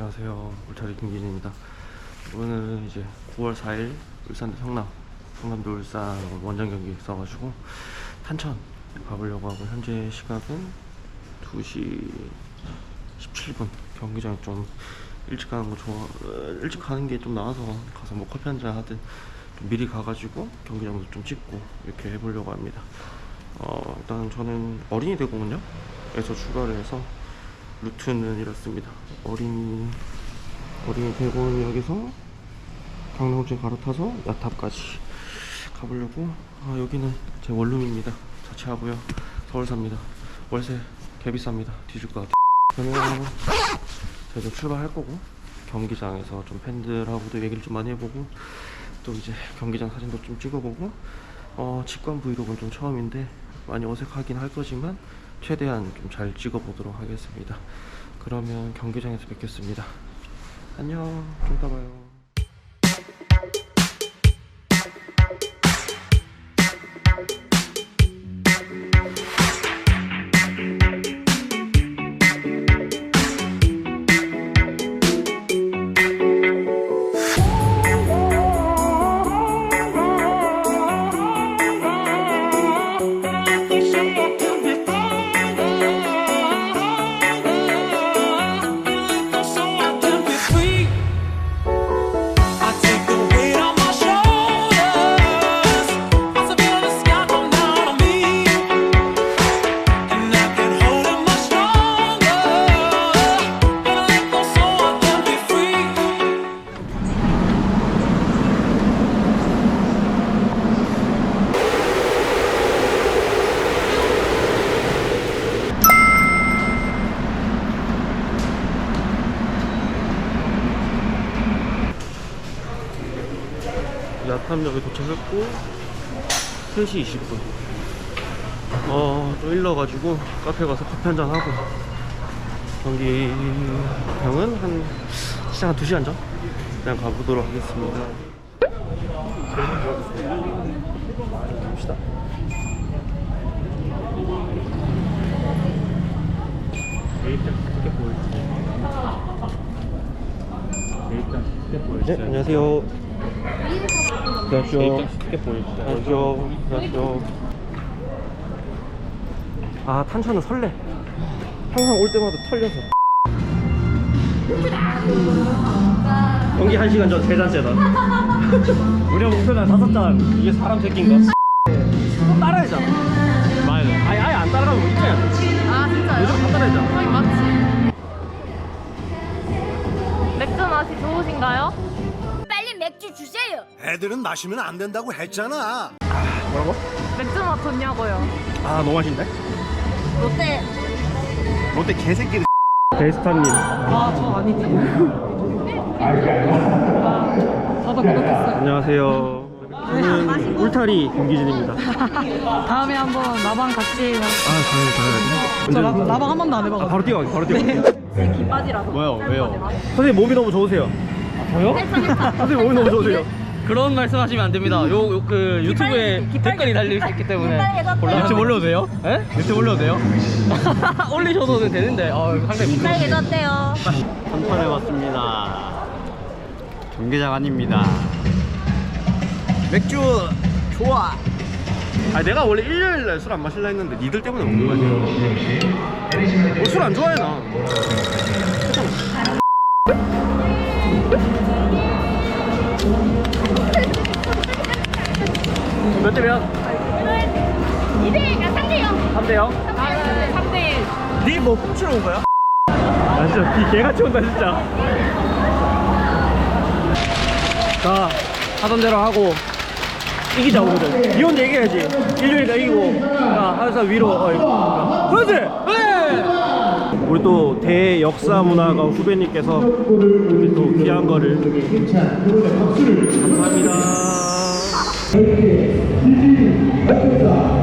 안녕하세요. 울타리 김기진입니다. 오늘 이제 9월 4일 울산 대 성남, 성남도 울산 원정 경기 있어가지고 탄천 가보려고 하고 현재 시각은 2시 17분. 경기장에 좀 일찍 가는 거 좋아. 어, 일찍 가는 게 좀 나아서 가서 뭐 커피 한잔 하든 좀 미리 가가지고 경기장도 좀 찍고 이렇게 해보려고 합니다. 어, 일단 저는 어린이 대공원역에서 출발을 해서 루트는 이렇습니다. 어린이 어린이 대공원역에서 강남역에 갈아타서 야탑까지 가보려고. 아, 여기는 제 원룸입니다. 자취하고요. 서울 삽니다. 월세 개 비쌉니다. 뒤질 것 같아요. 그러면 저희도 출발할 거고 경기장에서 좀 팬들하고도 얘기를 좀 많이 해보고 또 이제 경기장 사진도 좀 찍어보고 어, 직관 브이로그는 좀 처음인데 많이 어색하긴 할 거지만 최대한 좀 잘 찍어보도록 하겠습니다. 그러면 경기장에서 뵙겠습니다. 안녕. 좀 이따 봐요. 야탐역에 도착했고 3시 20분. 어, 좀 일러가지고 카페 가서 커피 한잔 하고. 경기장은 한 시장 한 2시간 전? 그냥 가보도록 하겠습니다. 갑시다. 네, 안녕하세요 안녕하세요 일단 크게 보일지. 안녕하세요 안녕하세요 아 탄천은 설레 항상 올 때마다 털려서 경기 1시간 전 3잔 째다 우리가 목표는 다섯 잔. 이게 사람 새끼인가? 또 따라야잖아 맞아. 아예, 아예 안 따라가면 뭐 이겨야 돼아 진짜요? 요즘 다 따라야잖아 거의 맞지. 맥주 맛이 좋으신가요? 맥주 주세요. 애들은 마시면 안 된다고 했잖아. 뭐라고? 맥주 맛 좋냐고요. 아 너무 맛있는데? 롯데 롯데 개새끼 베스타님 아저 아니지. 저도 구독했어요. 안녕하세요 저는 울타리 김기진입니다 다음에 한번 나방 같이. 아 당연히 당연하지 저 나, 나방 한 번도 안 아, 해봐가지고. 바로 뛰어가기 바로 뛰어가기 긴 바지라서. 왜요? 왜요? 선생님 몸이 너무 좋으세요 저요? 선생님 몸이 너무 좋으세요 그런 말씀하시면 안 됩니다. 요그 유튜브에 댓글이 달릴 수 있기 때문에 깃발 유튜브 올려도 돼요? 예? 유튜브 올려도 돼요? 올리셔도 되는데 어, 상당히 깃발 개졌대요. 한판에 왔습니다. 경기장 아닙니다. 맥주 좋아. 아 내가 원래 일요일 날 술 안 마실라 했는데 니들 때문에 먹는 거야 술안 좋아해 나 몇대 몇? 2대1가 3대 0. 3대요? 아, 3대1. 니뭐 훔치러 온 거야? 아 진짜 비 개같이 온다 진짜 자 하던 대로 하고 이기자 오늘은 니 혼자 이겨야지 일요일가 이기고 자 항상 위로 어, 그렇지 네! 우리 또 대역사 문화가 후배님께서 우리 또 귀한 거를 감사합니다 Thank you.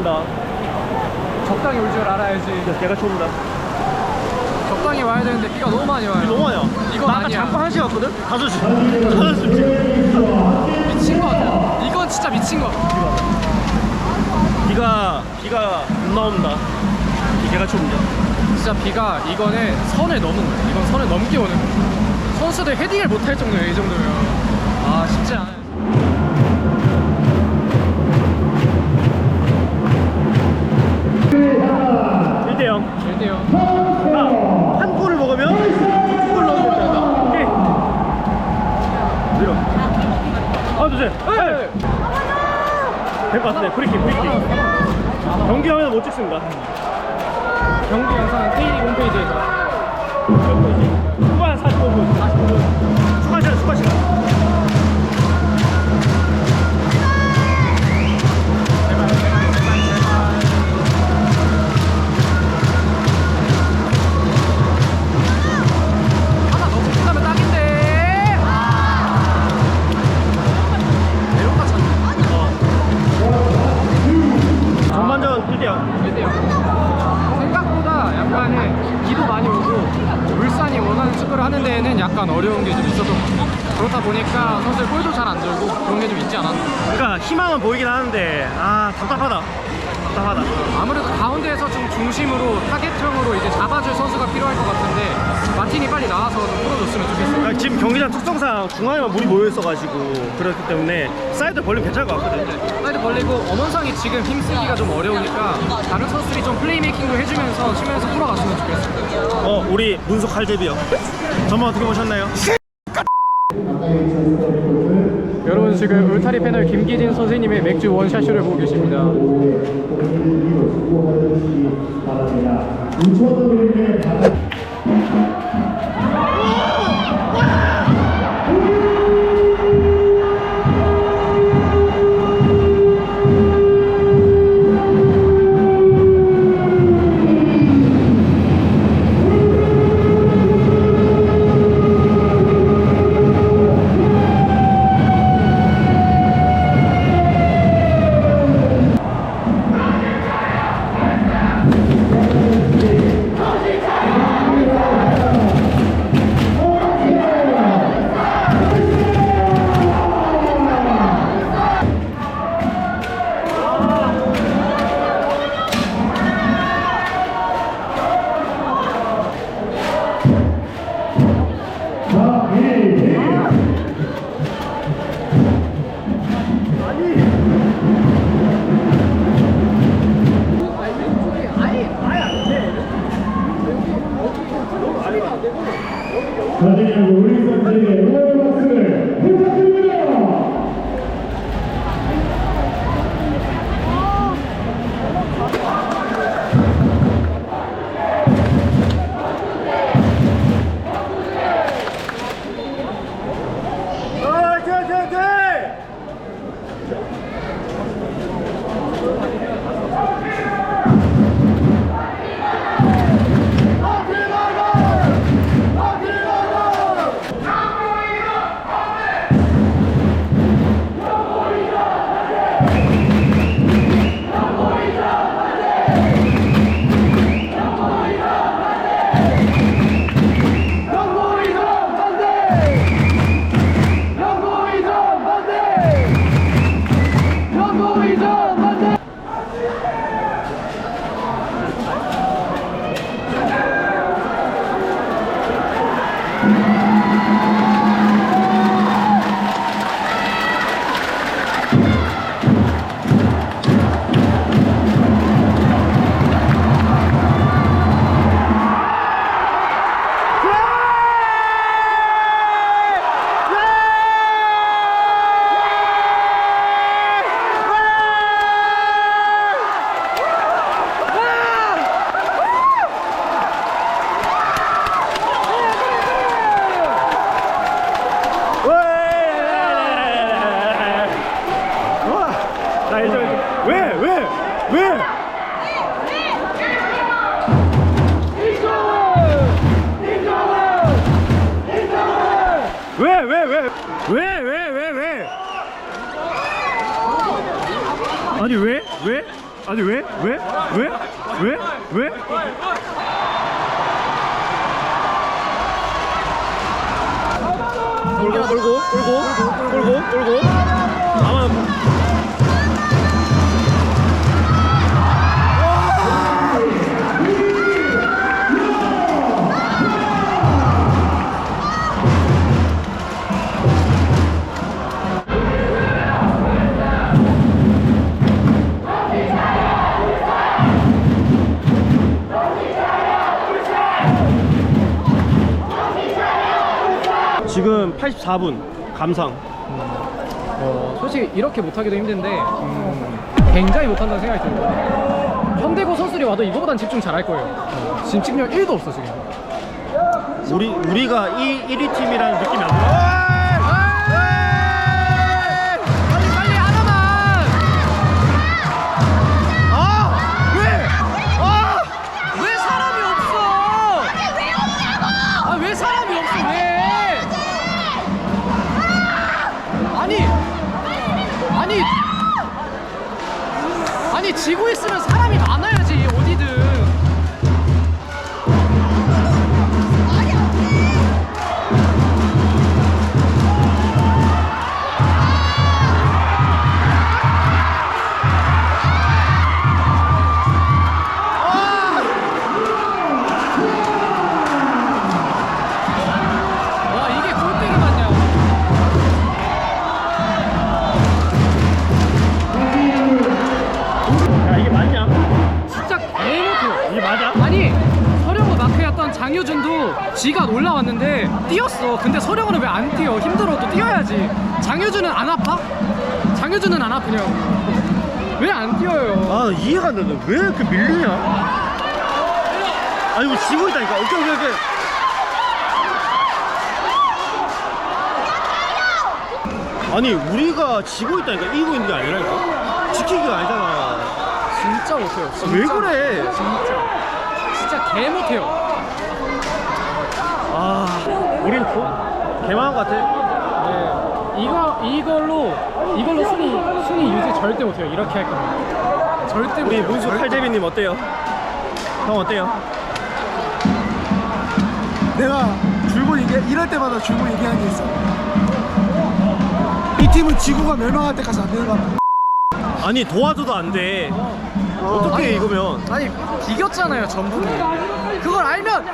옵니다. 적당히 올 줄 알아야지. 진짜 개가 옵니다. 적당히 와야 되는데 비가 너무 많이 와요. 너무 많아요. 이건 나 아까 아니야. 잠깐 한 시간 왔거든? 다섯 시. 다섯 시 지금. 미친 거 같아. 이건 진짜 미친 거. 비가, 비가 겁나 옵니다. 개가 옵니다. 진짜 비가 이거는 선을 넘은 거야. 이건 선을 넘게 오는 거야. 선수들 헤딩을 못 할 정도예요. 이 정도면. 아 쉽지 않아요. 대 0. 1대0. 한 골을 먹으면 두골 넣으면 된다. 오케이. 밀어. 하나, 둘, 셋. 네. 될것 같은데. 프리킥, 프리킥. 경기 화면 못 찍습니다. 경기 영상은 K리그 홈페이지에서. 있어가지고 그렇기 때문에 사이드 벌리면 괜찮을 것 같거든요. 사이드 벌리고 엄원상이 지금 힘쓰기가 좀 어려우니까 다른 선수들이 좀 플레이메이킹도 해주면서 치면서 풀어갔으면 좋겠습니다 어 우리 문석 칼제비요. 전반 어떻게 보셨나요? 여러분 지금 울타리 패널 김기진 선생님의 맥주 원샷쇼를 보고 계십니다. 왜? 왜? 왜? 왜? 왜? 왜? 왜? 아니 왜? 왜? 아니 왜? 왜? 왜? 왜? 왜? 끌고 끌고 끌고 끌고 끌고 아마 지금 84분 감상 어, 솔직히 이렇게 못하기도 힘든데 음, 굉장히 못한다는 생각이 들거든요. 현대고 선수들이 와도 이거보단 집중 잘할 거예요. 어, 지금 집중력 1도 없어 지금. 우리 우리가 이 1위 팀이라는 느낌이 안 들어. 지고 있으면 사 마크였던 장효준도 지가 올라왔는데 뛰었어. 근데 서령우는 왜안 뛰어? 힘들어 도 뛰어야지. 장효준은 안 아파? 장효준은 안 아프냐고. 왜 안 뛰어요? 아 이해가 안 된다. 왜 이렇게 밀리냐? 아 이거 지고 있다니까. 오케이 오케이 오케이. 아니 우리가 지고 있다니까 이기고 있는 게 아니라니까 지키기가 아니잖아 진짜 못해요. 진짜. 왜 그래 진짜 진짜 개 못해요. 아 우린 조, 개망한 것 같아 네. 이거 이걸로 이걸로 순위 순위 유지 절대 못해요. 이렇게 할 거면 절대 우리. 문수 칼제비님 어때요? 형 어때요? 내가 줄고 얘기 이럴 때마다 줄고 얘기하는 게 있어. 이 팀은 지구가 멸망할 때까지 안 되는 거 같아. 아니 도와줘도 안돼 어떻게 이거면 아니 비겼잖아요 전북이. 그걸 알면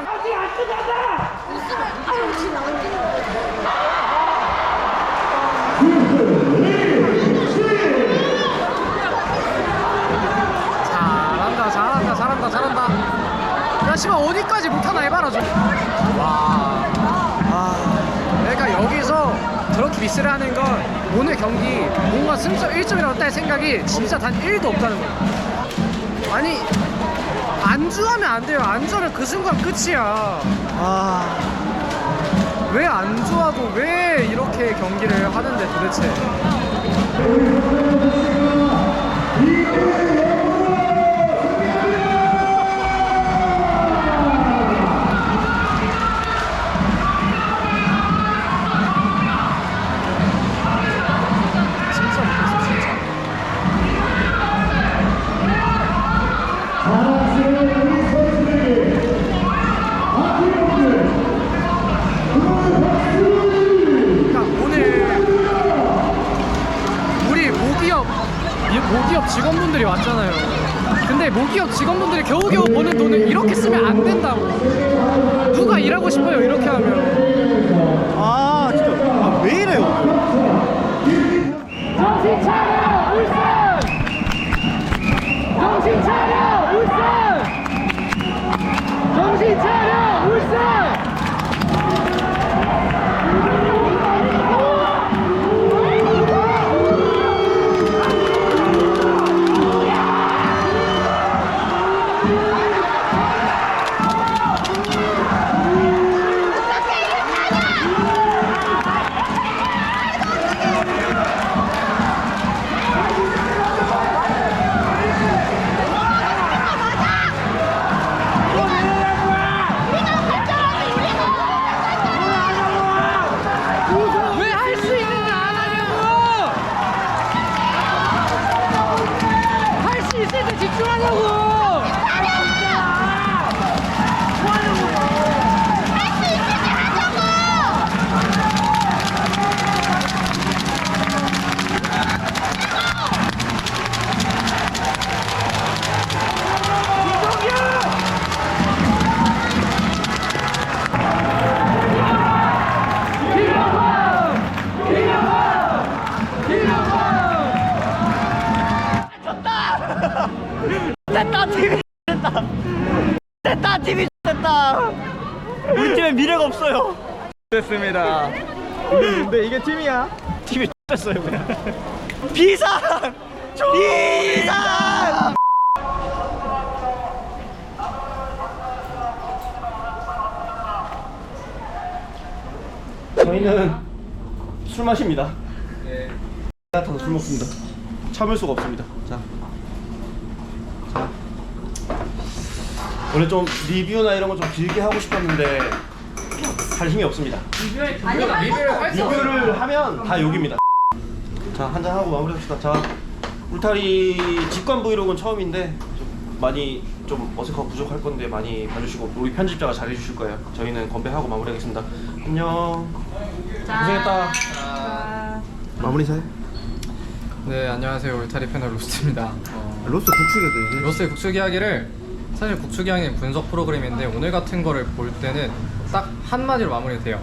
잘한다 잘한다 잘한다 잘한다 야 씨발 어디까지 못하나 해봐라 좀 와. 미스를 하는 건 오늘 경기 뭔가 승점 1점이라고 딸 생각이 진짜 단 1도 없다는 거예요. 아니 안주하면 안 돼요. 안주하면 그 순간 끝이야. 아. 왜 안주하고 왜 이렇게 경기를 하는데 도대체. 겨우겨우 버는 돈을 이렇게 쓰면 안 된다고. 팀이야? 팀이 됐어요 그냥. 비상! 비상! 저희는 술 마십니다. 네. 타서 술 먹습니다. 참을 수가 없습니다. 자. 자. 원래 좀 리뷰나 이런 거 좀 길게 하고 싶었는데 할 힘이 없습니다. 리뷰를 하면 다 욕입니다. 자, 한잔 하고 마무리합시다. 자, 울타리 직관 브이로그는 처음인데 좀 많이 좀 어색하고 부족할 건데 많이 봐주시고 우리 편집자가 잘해주실 거예요. 저희는 건배하고 마무리하겠습니다. 안녕. 고생했다. 마무리 잘. 네 안녕하세요 울타리 패널 로스트입니다 어, 로스 국축이었대. 로스의 국축 이야기를 사실 국축 이야기는 분석 프로그램인데 오늘 같은 거를 볼 때는 딱 한마디로 마무리돼요.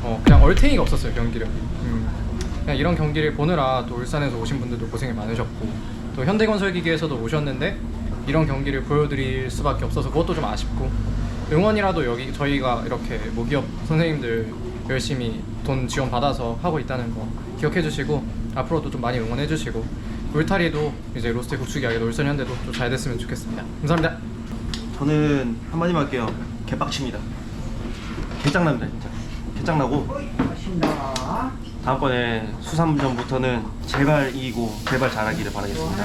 어, 그냥 얼탱이가 없었어요 경기를 음, 그냥 이런 경기를 보느라 또 울산에서 오신 분들도 고생이 많으셨고 또 현대건설기계에서도 오셨는데 이런 경기를 보여드릴 수밖에 없어서 그것도 좀 아쉽고 응원이라도 여기 저희가 이렇게 모기업 선생님들 열심히 돈 지원 받아서 하고 있다는 거 기억해 주시고 앞으로도 좀 많이 응원해 주시고 울타리도 이제 로스트 국축 이야기도 울산 현대도 좀 잘 됐으면 좋겠습니다. 감사합니다. 저는 한마디만 할게요. 개빡칩니다. 개짱납니다 진짜. 개짱나고. 다음번에 수산전부터는 제발 이기고 제발 잘하기를 바라겠습니다.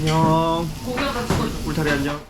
안녕. 울타리 안녕.